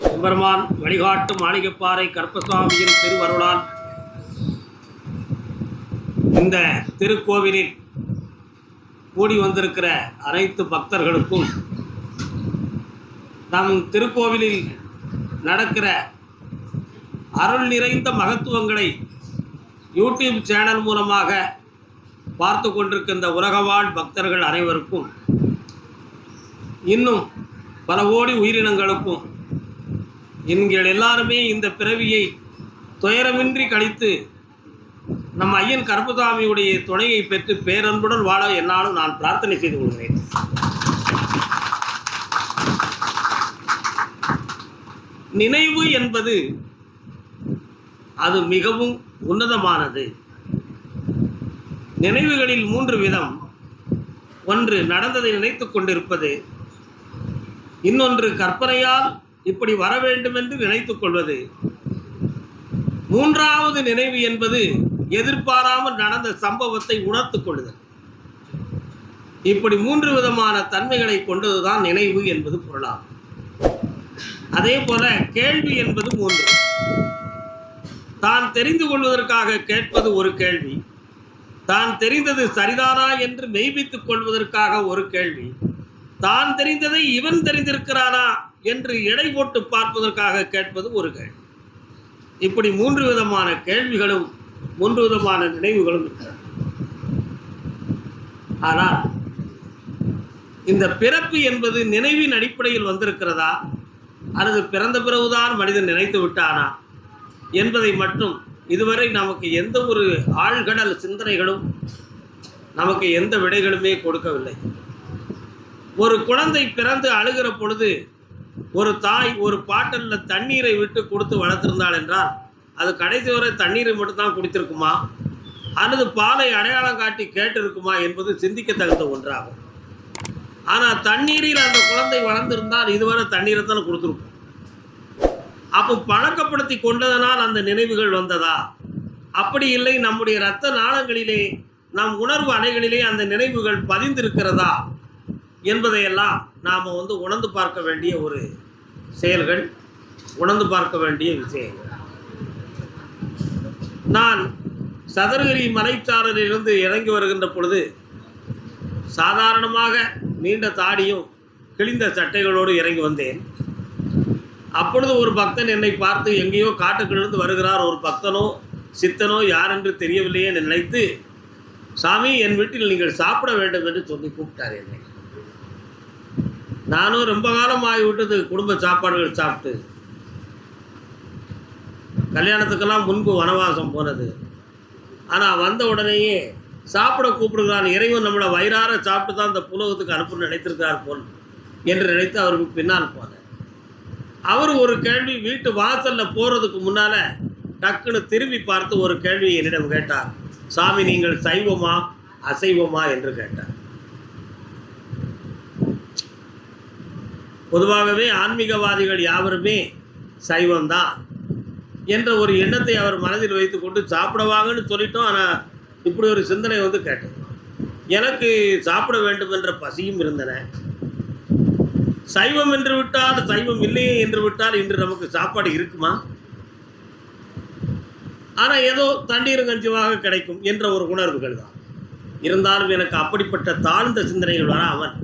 எம்பெருமான் வழிகாட்டு மாளிகைப்பாறை கற்பசுவாமியின் திருவருளால் இந்த திருக்கோவிலில் கூடி வந்திருக்கிற அனைத்து பக்தர்களுக்கும் நம் திருக்கோவிலில் நடக்கிற அருள் நிறைந்த மகத்துவங்களை யூடியூப் சேனல் மூலமாக பார்த்து கொண்டிருக்கின்ற உலகவாழ் பக்தர்கள் அனைவருக்கும் இன்னும் பல கோடி உயிரினங்களுக்கும் எங்கள் எல்லாருமே இந்த பிறவியை துயரமின்றி கழித்து நம் ஐயன் கருப்பசாமியுடைய துணையை பெற்று பேரன்புடன் வாழ என்னாலும் நான் பிரார்த்தனை செய்து கொள்கிறேன். நினைவு என்பது அது மிகவும் உன்னதமானது. நினைவுகளில் மூன்று விதம். ஒன்று நடந்ததை நினைத்து கொண்டிருப்பது. இன்னொன்று கற்பனையால் இப்படி வர வேண்டும் என்று நினைத்துக் கொள்வது. மூன்றாவது நினைவு என்பது எதிர்பாராமல் நடந்த சம்பவத்தை உணர்த்துக் கொள்ளுதல். இப்படி மூன்று விதமான தன்மைகளை கொண்டதுதான் நினைவு என்பது பொருளாகும் அதே போல கேள்வி என்பது மூன்று. தான் தெரிந்து கொள்வதற்காக கேட்பது ஒரு கேள்வி. தான் தெரிந்தது சரிதானா என்று மெய்ப்பித்துக் கொள்வதற்காக ஒரு கேள்வி. தான் தெரிந்ததை இவன் தெரிந்திருக்கிறானா? என்று எடை போட்டு பார்ப்பதற்காக கேட்பது ஒரு கேள்வி. இப்படி மூன்று விதமான கேள்விகளும் மூன்று விதமான நினைவுகளும் இருக்கிறது. ஆனால் இந்த பிறப்பு என்பது நினைவின் அடிப்படையில் வந்திருக்கிறதா? அல்லது பிறந்த பிறகுதான் மனிதன் நினைத்து விட்டானா? என்பதை மட்டும் இதுவரை நமக்கு எந்த ஒரு ஆழ்கடல் சிந்தனைகளும் நமக்கு எந்த விடைகளுமே கொடுக்கவில்லை. ஒரு குழந்தை பிறந்து அழுகிற பொழுது ஒரு தாய் ஒரு பாட்டலில் தண்ணீரை விட்டு கொடுத்து வளர்த்திருந்தாள் என்றால் அது கடைசி வரை தண்ணீரை மட்டும்தான் குடித்திருக்குமா? அல்லது பாலை அடையாளம் காட்டி கேட்டிருக்குமா என்பது சிந்திக்க தகுந்த ஒன்றாகும். ஆனால் தண்ணீரில் அந்த குழந்தை வளர்ந்திருந்தால் இதுவரை தண்ணீரை தானே கொடுத்துருக்கும். அப்போ பழக்கப்படுத்தி கொண்டதனால் அந்த நினைவுகள் வந்ததா? அப்படி இல்லை நம்முடைய இரத்த நாளங்களிலே நம் உணர்வு அணைகளிலே அந்த நினைவுகள் பதிந்திருக்கிறதா என்பதையெல்லாம் நாம் வந்து உணர்ந்து பார்க்க வேண்டிய ஒரு செயல்கள் உணர்ந்து பார்க்க வேண்டிய விஷயங்கள். நான் சதுரகிரி மலைச்சாரலிருந்து இறங்கி வருகின்ற பொழுது சாதாரணமாக நீண்ட தாடியும் கிழிந்த சட்டைகளோடு இறங்கி வந்தேன். அப்பொழுது ஒரு பக்தன் என்னை பார்த்து எங்கேயோ காட்டுக்கிலிருந்து வருகிறார். ஒரு பக்தனோ சித்தனோ யார் என்று தெரியவில்லையே நினைத்து சாமி என் வீட்டில் நீங்கள் சாப்பிட வேண்டும் என்று சொல்லி கூப்பிட்டார் என்னை. நானும் ரொம்ப காலம் ஆகிவிட்டது குடும்ப சாப்பாடுகள் சாப்பிட்டு. கல்யாணத்துக்கெல்லாம் முன்பு வனவாசம் போனது. ஆனால் வந்த உடனேயே சாப்பிட கூப்பிடுகிறான் இறைவன் நம்மளை வயிறார சாப்பிட்டு தான் அந்த புலகத்துக்கு அனுப்ப நினைத்திருக்கிறார் போல் என்று நினைத்து அவருக்கு பின்னால் போனேன் அவர் ஒரு கேள்வி வீட்டு வாசலில் போகிறதுக்கு முன்னால் டக்குன்னு திரும்பி பார்த்து ஒரு கேள்வி என்னிடம் கேட்டார். சாமி நீங்கள் சைவமா அசைவமா? என்று கேட்டார். பொதுவாகவே ஆன்மீகவாதிகள் யாவருமே சைவம்தான் என்ற ஒரு எண்ணத்தை அவர் மனதில் வைத்துக்கொண்டு சாப்பிடுவாங்கன்னு சொல்லிட்டோம் ஆனால் இப்படி ஒரு சிந்தனை வந்து கேட்டது. எனக்கு சாப்பிட வேண்டும் என்ற பசியும் இருந்தன. சைவம் என்று விட்டால் சைவம் இல்லையே என்று விட்டால் இன்று நமக்கு சாப்பாடு இருக்குமா? ஆனால் ஏதோ தண்ணீர் கஞ்சுவாக கிடைக்கும் என்ற ஒரு உணர்வுகள் தான். இருந்தாலும் எனக்கு அப்படிப்பட்ட தாழ்ந்த சிந்தனைகள் வராமல்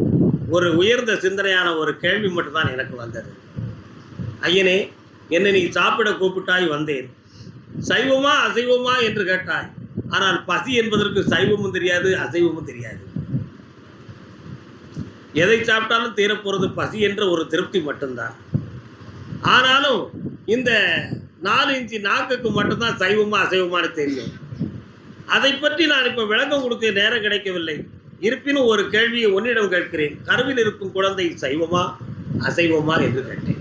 ஒரு உயர்ந்த சிந்தனையான ஒரு கேள்வி மட்டும்தான் எனக்கு வந்தது. ஐயனே என்னை நீ சாப்பிட கூப்பிட்டாய் வந்தேன். சைவமா அசைவமா என்று கேட்டாய். ஆனால் பசி என்பதற்கு சைவமும் தெரியாது அசைவமும் தெரியாது. எதை சாப்பிட்டாலும் தீரப்போகிறது பசி என்ற ஒரு திருப்தி மட்டும்தான். ஆனாலும் இந்த நாலு இன்ச்சு நாக்குக்கு மட்டும்தான் சைவமா அசைவமானு தெரியும். அதை பற்றி நான் இப்போ விளக்கம் கொடுக்க நேரம் கிடைக்கவில்லை. இருப்பினும் ஒரு கேள்வியை உன்னிடம் கேட்கிறேன். கருவில் இருக்கும் குழந்தை சைவமா அசைவமா என்று கேட்டேன்.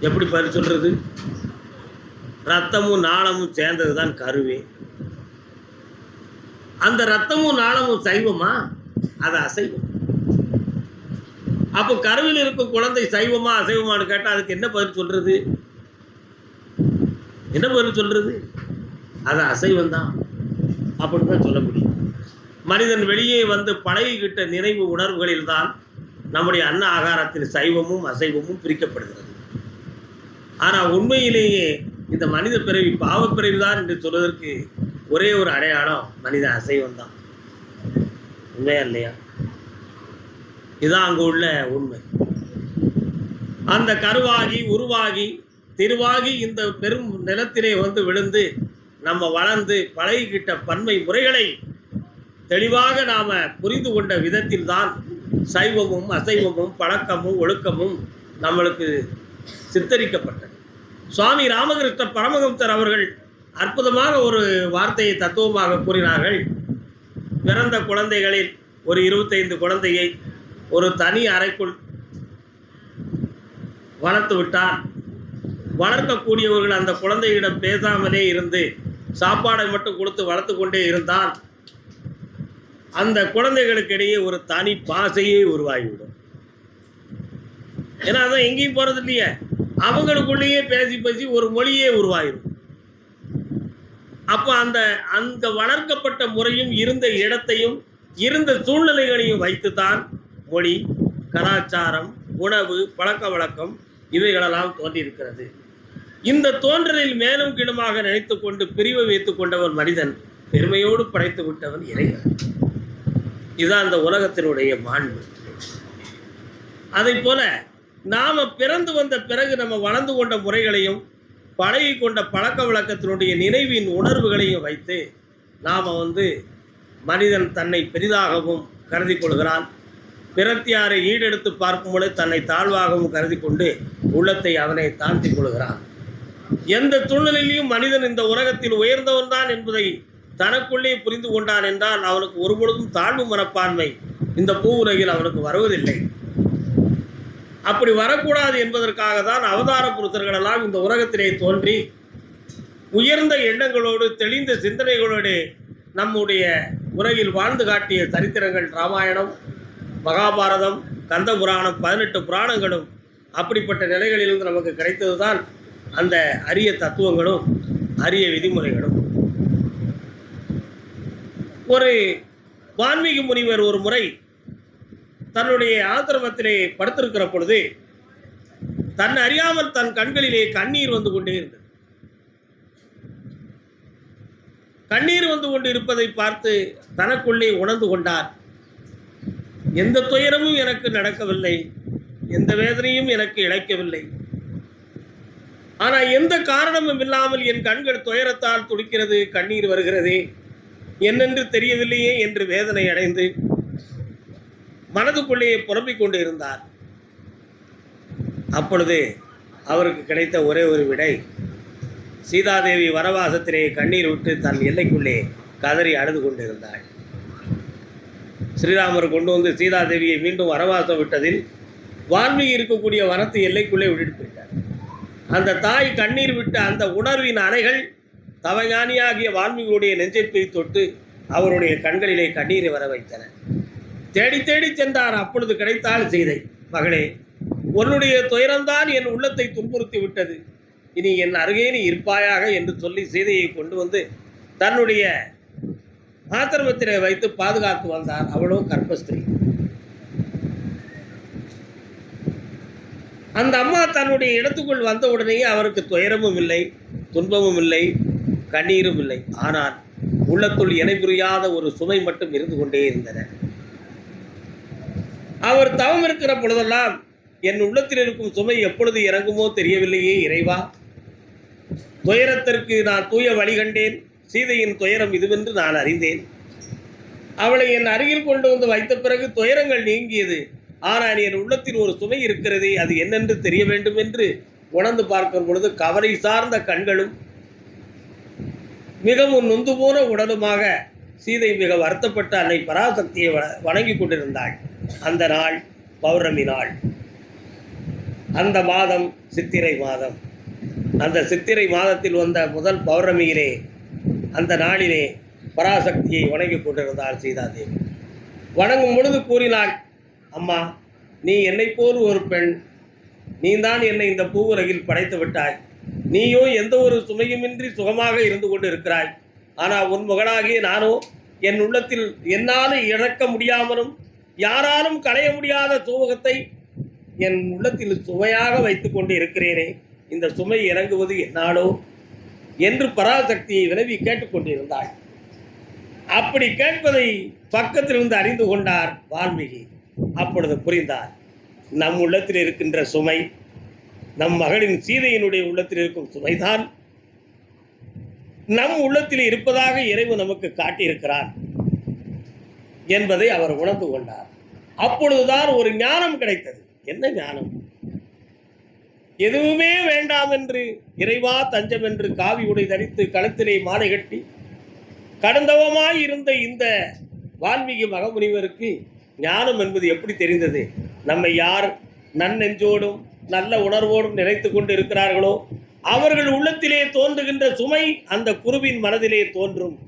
எப்படி பதில் சொல்றது? ரத்தமும் நாளமும் சேர்ந்தது தான் கருவே. அந்த ரத்தமும் நாளமும் சைவமா? அது அசைவம். அப்போ கருவில் இருக்கும் குழந்தை சைவமா அசைவமான்னு கேட்டால் அதுக்கு என்ன பதில் சொல்றது? என்ன பதில் சொல்றது? அது அசைவம் தான் அப்படின்னு தான் சொல்ல முடியும். மனிதன் வெளியே வந்து பழகிக்கிட்ட நினைவு உணர்வுகளில் தான் நம்முடைய அன்ன ஆகாரத்தின் சைவமும் அசைவமும் பிரிக்கப்படுகிறது. ஆனால் உண்மையிலேயே இந்த மனித பிறவி பாவப்பிறவி தான் என்று சொல்வதற்கு ஒரே ஒரு அடையாளம் மனித அசைவம் தான் உண்மையா இல்லையா? இதுதான் அங்கே உள்ள உண்மை. அந்த கருவாகி உருவாகி திருவாகி இந்த பெரும் நிலத்திலே வந்து விழுந்து நம்ம வளர்ந்து பழகிக்கிட்ட பன்மை முறைகளை தெளிவாக நாம் புரிந்து கொண்ட விதத்தில்தான் சைவமும் அசைவமும் பழக்கமும் ஒழுக்கமும் நம்மளுக்கு சித்தரிக்கப்பட்டது. சுவாமி ராமகிருஷ்ண பரமஹம்சர் அவர்கள் அற்புதமாக ஒரு வார்த்தையை தத்துவமாக கூறினார்கள். பிறந்த குழந்தைகளில் ஒரு இருபத்தைந்து குழந்தையை ஒரு தனி அறைக்குள் வளர்த்து விட்டார். வளர்க்கக்கூடியவர்கள் அந்த குழந்தையிடம் பேசாமலே இருந்து சாப்பாடை மட்டும் கொடுத்து வளர்த்து கொண்டே இருந்தால் அந்த குழந்தைகளுக்கிடையே ஒரு தனி பாசையே உருவாகிவிடும். ஏன்னா அதான் எங்கேயும் போகிறது இல்லையே. அவங்களுக்குள்ளேயே பேசி பேசி ஒரு மொழியே உருவாகிடும் அப்போ அந்த அந்த வளர்க்கப்பட்ட முறையும் இருந்த இடத்தையும் இருந்த சூழ்நிலைகளையும் வைத்துத்தான் மொழி கலாச்சாரம் உணவு பழக்க வழக்கம் இவைகளெல்லாம் தோன்றியிருக்கிறது. இந்த தோன்றலில் மேலும் கீழுமாக நினைத்து கொண்டு பிரிவை வைத்துக் கொண்டவன் மனிதன் பெருமையோடு படைத்து விட்டவன் இறைவன். இதுதான் அந்த உலகத்தினுடைய மாண்பு. அதை போல நாம பிறந்து வந்த பிறகு நம்ம வளர்ந்து கொண்ட முறைகளையும் பழகி கொண்ட பழக்க வழக்கத்தினுடைய நினைவின் உணர்வுகளையும் வைத்து நாம் வந்து மனிதன் தன்னை பெரிதாகவும் கருதி கொள்கிறான். பிறத்தியாரை ஈடெடுத்து பார்க்கும் பொழுது தன்னை தாழ்வாகவும் கருதி கொண்டு உள்ளத்தை அவனை தாழ்த்தி கொள்கிறான். எந்த சூழ்நிலையிலும் மனிதன் இந்த உலகத்தில் உயர்ந்தவன் தான் என்பதை தனக்குள்ளே புரிந்து கொண்டான் என்றால் அவனுக்கு ஒருபொழுதும் தாழ்வு மனப்பான்மை இந்த பூ உலகில் அவனுக்கு வருவதில்லை. அப்படி வரக்கூடாது என்பதற்காக தான் அவதார புருஷர்கள் இந்த உலகத்திலே தோன்றி உயர்ந்த எண்ணங்களோடு தெளிந்த சிந்தனைகளோடு நம்முடைய உலகில் வாழ்ந்து காட்டிய சரித்திரங்கள் ராமாயணம் மகாபாரதம் கந்த புராணம் பதினெட்டு புராணங்களும் அப்படிப்பட்ட நிலைகளிலிருந்து நமக்கு கிடைத்தது தான் அந்த அரிய தத்துவங்களும் அரிய விதிமுறைகளும். ஒரு வான்மீகி முனிவர் ஒரு முறை தன்னுடைய ஆசிரமத்திலே படுத்திருக்கிற பொழுது தன் அறியாமல் தன் கண்களிலே கண்ணீர் வந்து கொண்டே இருந்தது. கண்ணீர் வந்து கொண்டு இருப்பதை பார்த்து தனக்குள்ளே உணர்ந்து கொண்டார். எந்த துயரமும் எனக்கு நடக்கவில்லை எந்த வேதனையும் எனக்கு இழைக்கவில்லை. ஆனால் எந்த காரணமும் இல்லாமல் என் கண்கள் துயரத்தால் துடிக்கிறது கண்ணீர் வருகிறதே. என்னென்று தெரியவில்லையே என்று வேதனை அடைந்து மனதுக்குள்ளேயே புரம்பிக் கொண்டு இருந்தார். அப்பொழுது அவருக்கு கிடைத்த ஒரே ஒரு விடை. சீதாதேவி வனவாசத்திலே கண்ணீர் விட்டு தன் எல்லைக்குள்ளே கதறி அழுது கொண்டிருந்தாள். ஸ்ரீராமர் கொண்டு வந்து சீதாதேவியை மீண்டும் வனவாசம் விட்டதில் வால்மீகி இருக்கக்கூடிய வனத்து எல்லைக்குள்ளே விட்டுட்டு போயிட்டார். அந்த தாய் கண்ணீர் விட்ட அந்த உணர்வின் அலைகள் தவஞானியாகிய வால்மீகியுடைய நெஞ்சை போய் தொட்டு அவருடைய கண்களிலே கண்ணீரை வர வைத்தன. தேடி தேடி சென்றார். அப்பொழுது கிடைத்தால் சீதை மகளே உன்னுடைய துயரம்தான் என் உள்ளத்தை துன்புறுத்தி விட்டது. இனி என் அருகே நீ இருப்பாயாக என்று சொல்லி சீதையை கொண்டு வந்து தன்னுடைய ஆசிரமத்திலே வைத்து பாதுகாத்து வந்தார். அவளோ கர்ப்பஸ்திரீ. அந்த அம்மா தன்னுடைய இடத்துக்குள் வந்த உடனேயே அவருக்கு துயரமும் இல்லை துன்பமும் இல்லை. கண்ணீரும் இல்லை. ஆனால் உள்ளத்துள் இணை புரியாத ஒரு சுமை மட்டும் இருந்து கொண்டே இருந்தன. அவர் தவம் இருக்கிற பொழுதெல்லாம் என் உள்ளத்தில் இருக்கும் சுமை எப்பொழுது இறங்குமோ தெரியவில்லையே இறைவா. துயரத்திற்கு நான் தூய வழி கண்டேன். சீதையின் துயரம் இதுவென்று நான் அறிந்தேன். அவளை என் அருகில் கொண்டு வந்து வைத்த பிறகு துயரங்கள் நீங்கியது. ஆனால் என் உள்ளத்தில் ஒரு சுமை இருக்கிறதே அது என்னென்று தெரிய வேண்டும் என்று உணர்ந்து பார்க்கும் பொழுது கவலை சார்ந்த கண்களும் மிகவும் நொந்து போன உடலுமாக சீதை மிக வருத்தப்பட்ட அன்னை பராசக்தியை வ- வணங்கி கொண்டிருந்தாள். அந்த நாள் பௌர்ணமி நாள். அந்த மாதம் சித்திரை மாதம். அந்த சித்திரை மாதத்தில் வந்த முதல் பௌர்ணமியிலே அந்த நாளிலே பராசக்தியை வணங்கி கொண்டிருந்தாள் சீதாதேவி. வணங்கும் பொழுது கூறினாள் அம்மா நீ என்னை போல் ஒரு பெண். நீ தான் என்னை இந்த பூவுலகில் படைத்து விட்டாய். நீயோ எந்த ஒரு சுமையுமின்றி சுகமாக இருந்து கொண்டு இருக்கிறாய் ஆனால் உன் மகனாகிய நானோ என் உள்ளத்தில் என்னால் இழக்க முடியாமலும் யாராலும் களைய முடியாத சோகத்தை என் உள்ளத்தில் சுமையாக வைத்து கொண்டு இருக்கிறேனே. இந்த சுமை இறங்குவது என்னாலோ? என்று பராசக்தியை வினவி கேட்டுக்கொண்டிருந்தாள் அப்படி கேட்பதை பக்கத்திலிருந்து அறிந்து கொண்டார் வால்மீகி. அப்பொழுது புரிந்தார் நம் உள்ளத்தில் இருக்கின்ற சுமை நம் மகளின் சீதையினுடைய உள்ளத்தில் இருக்கும் சுமைதான் நம் உள்ளத்தில் இருப்பதாக இறைவு நமக்கு காட்டியிருக்கிறான் என்பதை அவர் உணர்ந்து கொண்டார். அப்பொழுதுதான் ஒரு ஞானம் கிடைத்தது. என்ன ஞானம்? எதுவுமே வேண்டாம் என்று இறைவா தஞ்சம் என்று காவி உடை தரித்து கழுத்திலே மாலை கட்டி கடந்தவமாய் இருந்த இந்த வால்மீகி மகமுனிவருக்கு ஞானம் என்பது எப்படி தெரிந்தது? நம்மை யார் நன்னெஞ்சோடும் நல்ல உணர்வோடும் நினைத்து கொண்டு இருக்கிறார்களோ அவர்கள் உள்ளத்திலே தோன்றுகின்ற சுமை அந்த குருவின் மனதிலே தோன்றும்.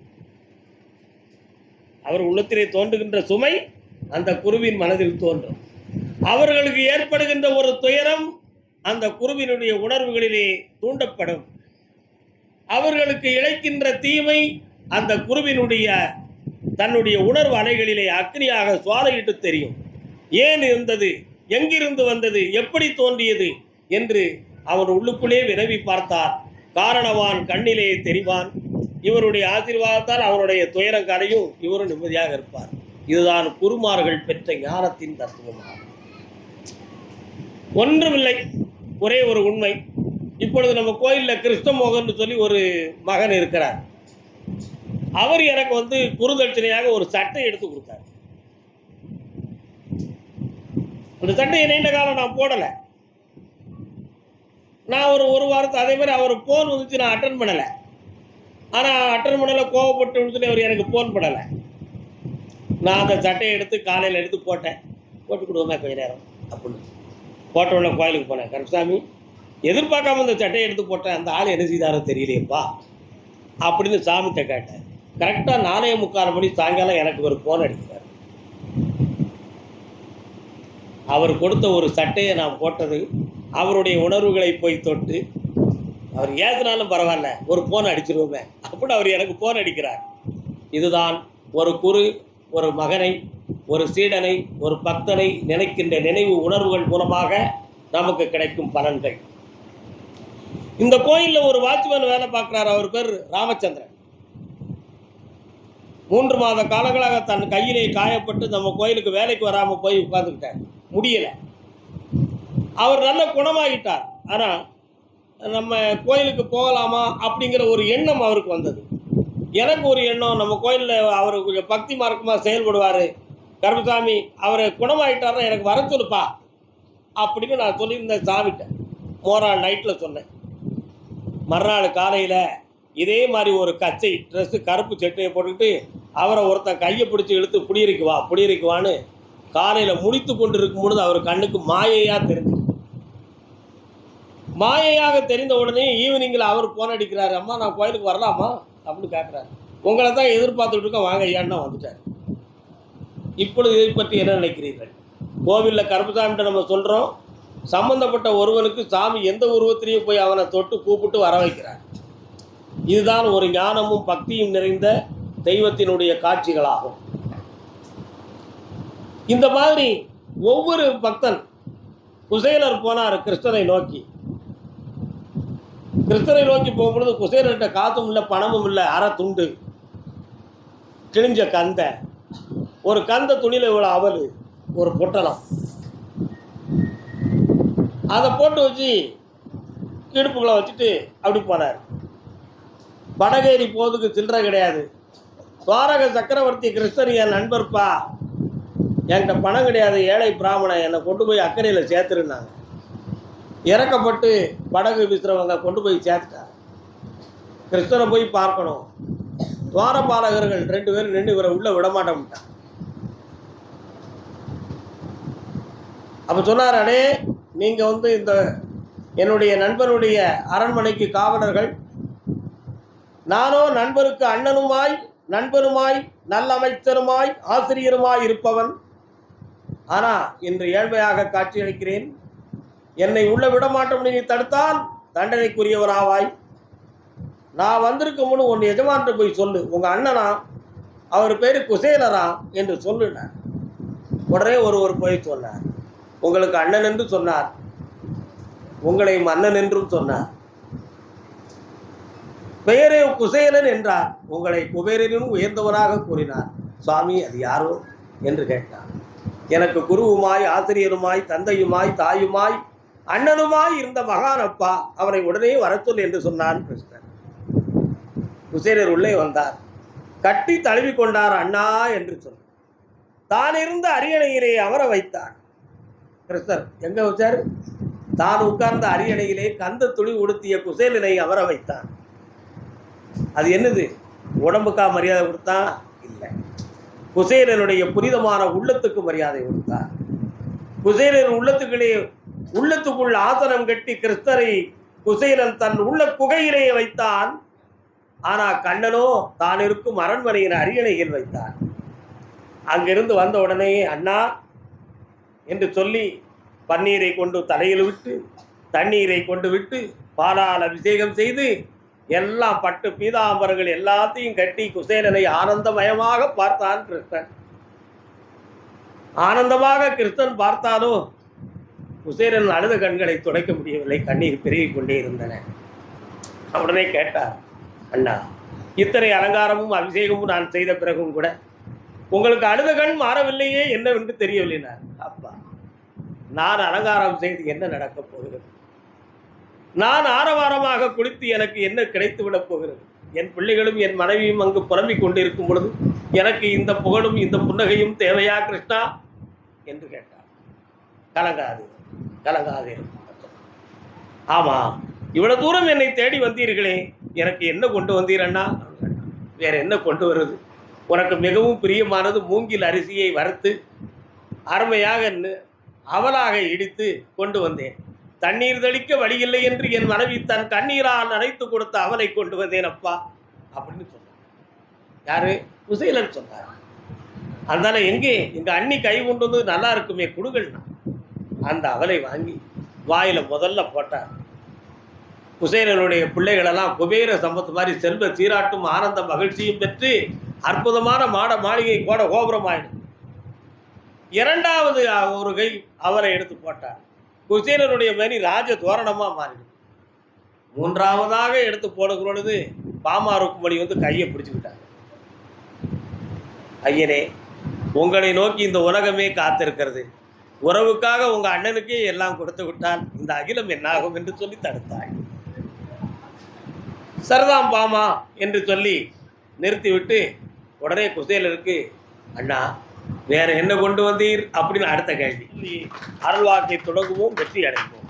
அவர் உள்ளத்திலே தோன்றுகின்ற சுமை அந்த குருவின் மனதில் தோன்றும். அவர்களுக்கு ஏற்படுகின்ற ஒரு துயரம் அந்த குருவினுடைய உணர்வுகளிலே தூண்டப்படும். அவர்களுக்கு இழைக்கின்ற தீமை அந்த குருவினுடைய தன்னுடைய உணர்வு அலைகளிலே அக்னியாக சுவாலையிட்டு தெரியும். ஏன் இருந்தது? எங்கிருந்து வந்தது? எப்படி தோன்றியது? என்று அவன் உள்ளுக்குள்ளே வினவி பார்த்தார். காரணவான் கண்ணிலே தெரிவான். இவருடைய ஆசீர்வாதத்தால் அவருடைய துயரம் கரையும் இவரும் நிம்மதியாக இருப்பார். இதுதான் குருமார்கள் பெற்ற ஞானத்தின் தத்துவமாகும். ஒன்றுமில்லை. ஒரே ஒரு உண்மை. இப்பொழுது நம்ம கோயிலில் கிருஷ்ணமோகன் சொல்லி ஒரு மகன் இருக்கிறார். அவர் எனக்கு வந்து குருதட்சணையாக ஒரு சட்டை எடுத்து கொடுத்தார். அந்த சட்டையை நீண்ட காலம் நான் போடலை. நான் ஒரு ஒரு வாரத்தை அதே மாதிரி அவர் ஃபோன் வந்துச்சு நான் அட்டன் பண்ணலை. ஆனால் அட்டன் பண்ணலை கோவப்பட்டு சொல்லி அவர் எனக்கு ஃபோன் பண்ணலை. நான் அந்த சட்டையை எடுத்து காலையில் எடுத்து போட்டேன். போட்டு கொடுவோமே கொஞ்ச நேரம் அப்படின்னு. போட்ட உடனே கோயிலுக்கு போனேன். கருப்பசாமி எதிர்பார்க்காம இந்த சட்டையை எடுத்து போட்டேன் அந்த ஆள் என்ன செய்தாரோ தெரியலையேப்பா அப்படின்னு சாமிகிட்ட கேட்டேன். கரெக்டாக நாலே முக்கால் மணி சாயங்காலம் எனக்கு ஒரு ஃபோன் அடிக்கிறார். அவர் கொடுத்த ஒரு சட்டையை நான் போட்டது அவருடைய உணர்வுகளை போய் தொட்டு அவர் ஏதுனாலும் பரவாயில்ல ஒரு ஃபோன் அடிச்சிருவோமே அப்படின்னு அவர் எனக்கு ஃபோன் அடிக்கிறார். இதுதான் ஒரு குரு ஒரு மகனை ஒரு சீடனை ஒரு பக்தனை நினைக்கின்ற நினைவு உணர்வுகள் மூலமாக நமக்கு கிடைக்கும் பலன்கள். இந்த கோயிலில் ஒரு வாட்ச்மேன் வேலை பார்க்குறாரு அவர் பேர் ராமச்சந்திரன். மூன்று மாத காலங்களாக தன் கையிலே காயப்பட்டு நம்ம கோயிலுக்கு வேலைக்கு வராமல் போய் உட்காந்துக்கிட்டார் முடியலை. அவர் நல்ல குணமாகிட்டார். ஆனால் நம்ம கோயிலுக்கு போகலாமா அப்படிங்கிற ஒரு எண்ணம் அவருக்கு வந்தது. எனக்கு ஒரு எண்ணம் நம்ம கோயிலில் அவர் கொஞ்சம் பக்தி மார்க்கமாக செயல்படுவார். கருமசாமி அவர் குணமாயிட்டார்னா எனக்கு வர சொல்லுப்பா அப்படின்னு நான் சொல்லியிருந்தேன் சாமிட்டேன் மோரால் நைட்டில் சொன்னேன். மறுநாள் காலையில் இதே மாதிரி ஒரு கச்சை ட்ரெஸ்ஸு கருப்பு சட்டையை போட்டுக்கிட்டு அவரை ஒருத்தன் கையை பிடிச்சி இழுத்து புடியரிக்கு வா வான்னு காலையில் முடித்து கொண்டு இருக்கும் பொழுது அவர் கண்ணுக்கு மாயையாக தெரிஞ்சு மாயையாக தெரிந்த உடனே ஈவினிங்கில் அவர் ஃபோன் அடிக்கிறாரு. அம்மா நான் கோயிலுக்கு வரலாமா? அப்படின்னு கேட்குறாரு உங்களை தான் எதிர்பார்த்துட்டு இருக்கோம். வாங்க ஐயான்னா வந்துட்டார். இப்பொழுது இதை பற்றி என்ன நினைக்கிறீர்கள்? கோவிலில் கருப்பசாமிகிட்ட நம்ம சொல்கிறோம் சம்பந்தப்பட்ட ஒருவனுக்கு சாமி எந்த உருவத்திலையும் போய் அவனை தொட்டு கூப்பிட்டு வர வைக்கிறார். இதுதான் ஒரு ஞானமும் பக்தியும் நிறைந்த தெய்வத்தினுடைய காட்சிகளாகும். இந்த மாதிரி ஒவ்வொரு பக்தன் குசேலர் போனார் கிருஷ்ணனை நோக்கி. கிருஷ்ணனை நோக்கி போகும்பொழுது குசேலர்கிட்ட காத்தும் இல்லை பணமும் இல்லை அற துண்டு. கிழிஞ்ச கந்தை. ஒரு கந்த துணியில் இவ்வளோ அவல் ஒரு பொட்டலம். அதை போட்டு வச்சு இடுப்புகளை வச்சுட்டு அப்படி போனார். படகேறி போதுக்கு சில்லற கிடையாது. துவாரக சக்கரவர்த்தி கிருஷ்ணர் என் நண்பர்ப்பா என்கிட்ட பணம் கிடையாது ஏழை பிராமணன் என்னை கொண்டு போய் அக்கறையில் சேர்த்துருந்தாங்க. இறக்கப்பட்டு படகு வீசுகிறவங்க கொண்டு போய் சேர்த்துட்டாங்க. கிருஷ்ணரை போய் பார்க்கணும். துவாரபாலகர்கள் ரெண்டு பேரும் நின்று இவரை உள்ள விடமாட்டோம்ட்டான் அப்போ சொன்னார் அடே நீங்கள் வந்து இந்த என்னுடைய நண்பனுடைய அரண்மனைக்கு காவலர்கள் நானோ நண்பருக்கு அண்ணனுமாய் நண்பருமாய் நல்லமைச்சருமாய் ஆசிரியருமாய் இருப்பவன் ஆனால் இன்று ஏழ்மையாக காட்சியளிக்கிறேன். என்னை உள்ள விடமாட்டோம் நீ தடுத்தால் தண்டனைக்குரியவராவாய் நான் வந்திருக்கும் முன்னு உன் எஜமான்ட்டு போய் சொல்லு. உங்கள் அண்ணனா அவர் பேர் குசேலரா என்று சொல்லுனார். உடனே ஒருவர் போய் சொன்னார். உங்களுக்கு அண்ணன் என்று சொன்னார். உங்களை மன்னன் என்றும் சொன்னார். பெயரே குசேலன் என்றார். உங்களை குபேரனும் உயர்ந்தவராக கூறினார். சுவாமி அது யாரோ? என்று கேட்டார். எனக்கு குருவுமாய் ஆசிரியருமாய் தந்தையுமாய் தாயுமாய் அண்ணனுமாய் இருந்த மகான் அப்பா அவரை உடனே வரச்சொல் என்று சொன்னான் கிருஷ்ணன். குசேலர் உள்ளே வந்தார். கட்டி தழுவி கொண்டார் அண்ணா என்று சொன்னார். தான் இருந்த அரியணையிலே அமர வைத்தார். கிருஷ்ணர் எங்க வச்சார்? தான் உட்கார்ந்த அரியணையிலே கந்த துளி உடுத்திய குசேலனை அமர வைத்தான் அது என்னது? உடம்புக்கா மரியாதை கொடுத்தா? இல்லை. குசேலனுடைய புனிதமான உள்ளத்துக்கு மரியாதை கொடுத்தார். குசேலன் உள்ளத்துக்களே உள்ளத்துக்குள் ஆசனம் கட்டி கிறிஸ்தரை குசேலன் தன் உள்ள குகையிலேயே வைத்தான். ஆனா கண்ணனோ தான் இருக்கும் அரண்மனையின் அரியணையில் வைத்தான். அங்கிருந்து வந்த உடனே அண்ணா என்று சொல்லி பன்னீரை கொண்டு தலையில் விட்டு தண்ணீரை கொண்டு விட்டு பாலால் அபிஷேகம் செய்து எல்லாம் பட்டு பீதாம்பரங்கள் எல்லாத்தையும் கட்டி குசேலனை ஆனந்தமயமாக பார்த்தான் கிருஷ்ணன். ஆனந்தமாக கிருஷ்ணன் பார்த்தாலோ குசேலன் அழுத கண்களை துடைக்க முடியவில்லை கண்ணீர் பெருகி கொண்டே இருந்தன. உடனே கேட்டார் அண்ணா இத்தனை அலங்காரமும் அபிஷேகமும் நான் செய்த பிறகும் கூட உங்களுக்கு அழுத கண் மாறவில்லையே என்னவென்று தெரியவில்லைனார் அப்பா நான் அலங்காரம் செய்து என்ன நடக்கப்போ நான் ஆரவாரமாக குளித்து எனக்கு என்ன கிடைத்து விடப் போகிறது? என் பிள்ளைகளும் என் மனைவியும் அங்கு புலம்பிக் கொண்டிருக்கும் பொழுது எனக்கு இந்த புகழும் இந்த புன்னகையும் தேவையா கிருஷ்ணா? என்று கேட்டார். கலங்காது கலங்காது ஆமாம் இவ்வளவு தூரம் என்னை தேடி வந்தீர்களே எனக்கு என்ன கொண்டு வந்தீரண்ணா வேற என்ன கொண்டு வருது? உனக்கு மிகவும் பிரியமானது மூங்கில் அரிசியை வறுத்து அருமையாக நு- அவலாக இடித்து கொண்டு வந்தேன். தண்ணீர் தெளிக்க வழியில்லை என்று என் மனைவி தன் கண்ணீரால் நனைத்து கொடுத்த அவலை கொண்டு வந்தேன் அப்பா. அப்படின்னு சொன்னார். யாரு? குசேலன் சொன்னார். அதனால எங்கே? எங்க அண்ணி கை கொண்டு வந்து நல்லா இருக்குமே குடுகள்னா அந்த அவலை வாங்கி வாயில முதல்ல போட்டார். குசேலனுடைய பிள்ளைகளெல்லாம் குபேர சம்பத்து மாதிரி செல்வ சீராட்டும் ஆனந்த மகிழ்ச்சியும் பெற்று அற்புதமான மாட மாளிகை கோட கோபுரமாயிடும் இரண்டாவது ஒரு கை அவரை எடுத்து போட்டார். குசேலனுடைய மணி ராஜ தோரணமாக மாறிடும். மூன்றாவதாக எடுத்து போடுகிற பாமா ருக்குமணி வந்து கையை பிடிச்சுக்கிட்டாங்க ஐயனே உங்களை நோக்கி இந்த உலகமே காத்திருக்கிறது. உறவுக்காக உங்க அண்ணனுக்கே எல்லாம் கொடுத்து விட்டால் இந்த அகிலம் என்னாகும் என்று சொல்லி தடுத்தாள் சரிதான் பாமா என்று சொல்லி நிறுத்திவிட்டு உடனே குசேலருக்கு அண்ணா வேற என்ன கொண்டு வந்தீர் அப்படின்னு அடுத்த கேள்வி. அருள்வாக்கை தொடங்குவோம் வெற்றி அடைவோம்.